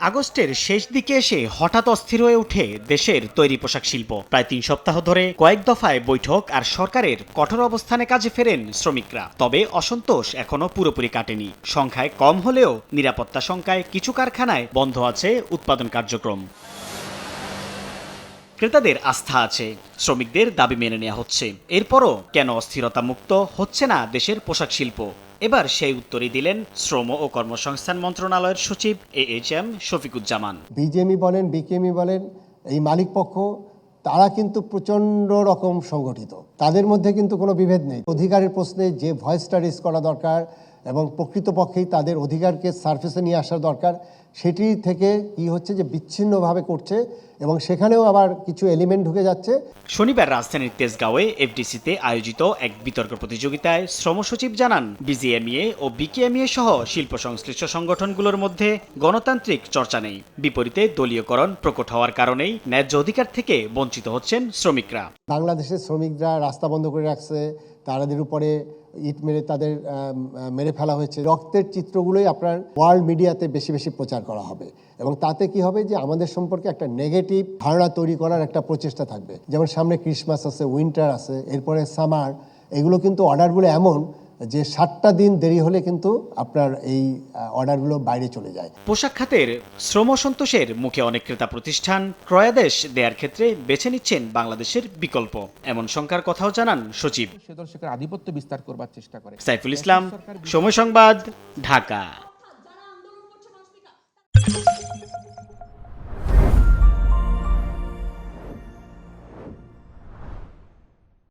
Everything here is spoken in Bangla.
আগস্টের শেষ দিকে এসে হঠাৎ অস্থির হয়ে ওঠে দেশের তৈরি পোশাক শিল্প। প্রায় তিন সপ্তাহ ধরে কয়েক দফায় বৈঠক আর সরকারের কঠোর অবস্থানে কাজে ফেরেন শ্রমিকরা। তবে অসন্তোষ এখনও পুরোপুরি কাটেনি। সংখ্যায় কম হলেও নিরাপত্তা সংখ্যায় কিছু কারখানায় বন্ধ আছে উৎপাদন কার্যক্রম। ক্রেতাদের আস্থা আছে। শ্রমিকদের দাবি মেনে নেওয়া হচ্ছে। এরপরও কেন অস্থিরতা মুক্ত হচ্ছে না দেশের পোশাক শিল্প? এবার সেই উত্তরই দিলেন শ্রম ও কর্মসংস্থান মন্ত্রণালয়ের সচিব A H M Shafiquzzaman. BGMEA বলেন, বিকেএমই বলেন, এই মালিক পক্ষ, তারা কিন্তু প্রচণ্ড রকম সংগঠিত। তাদের মধ্যে কিন্তু কোনো বিভেদ নেই। অধিকারের প্রশ্নে যে ভয়েসটা রেজ করা দরকার এবং প্রকৃতপক্ষেই তাদের অধিকারকে সার্ফেসে নিয়ে আসা দরকার, সেটি থেকে কি হচ্ছে যে বিচ্ছিন্নভাবে করছে এবং সেখানেও আবার কিছু এলিমেন্ট ঢুকে যাচ্ছে। শনিবার রাজধানীর তেজগাঁওয়ে এফডিসিতে আয়োজিত এক বিতর্ক প্রতিযোগিতায় শ্রম সচিব জানান বিজিএমইএ ও বিকেএমইএ সহ শিল্প সংশ্লিষ্ট সংগঠনগুলোর মধ্যে গণতান্ত্রিক চর্চা নেই। বিপরীতে দলীয়করণ প্রকট হওয়ার কারণেই ন্যায্য অধিকার থেকে বঞ্চিত হচ্ছেন শ্রমিকরা। বাংলাদেশের শ্রমিকরা রাস্তা বন্ধ করে রাখছে তাদের উপরে ইট মেরে তাদের মেরে ফেলা হয়েছে। রক্তের চিত্রগুলোই আপনার ওয়ার্ল্ড মিডিয়াতে বেশি বেশি প্রচার করা হবে। এবং তাতে কি হবে যে আমাদের সম্পর্কে একটা নেগেটিভ ধারণা তৈরি করার একটা প্রচেষ্টা থাকবে। যেমন সামনে ক্রিসমাস আছে উইন্টার আছে এরপরে সামার এগুলো কিন্তু অর্ডারগুলো এমন যে সাতটা দিন দেরি হলে কিন্তু আপনার এই অর্ডারগুলো বাইরে চলে যায়। পোশাক খাতের শ্রম সন্তোষের মুখে অনেক ক্রেতা প্রতিষ্ঠান ক্রয়াদেশ দেওয়ার ক্ষেত্রে বেছে নিচ্ছেন বাংলাদেশের বিকল্প। এমন শঙ্কার কথাও জানান সচিব। সে দর্শকের আধিপত্য বিস্তার করবার চেষ্টা করে। সাইফুল ইসলাম সময় সংবাদ ঢাকা।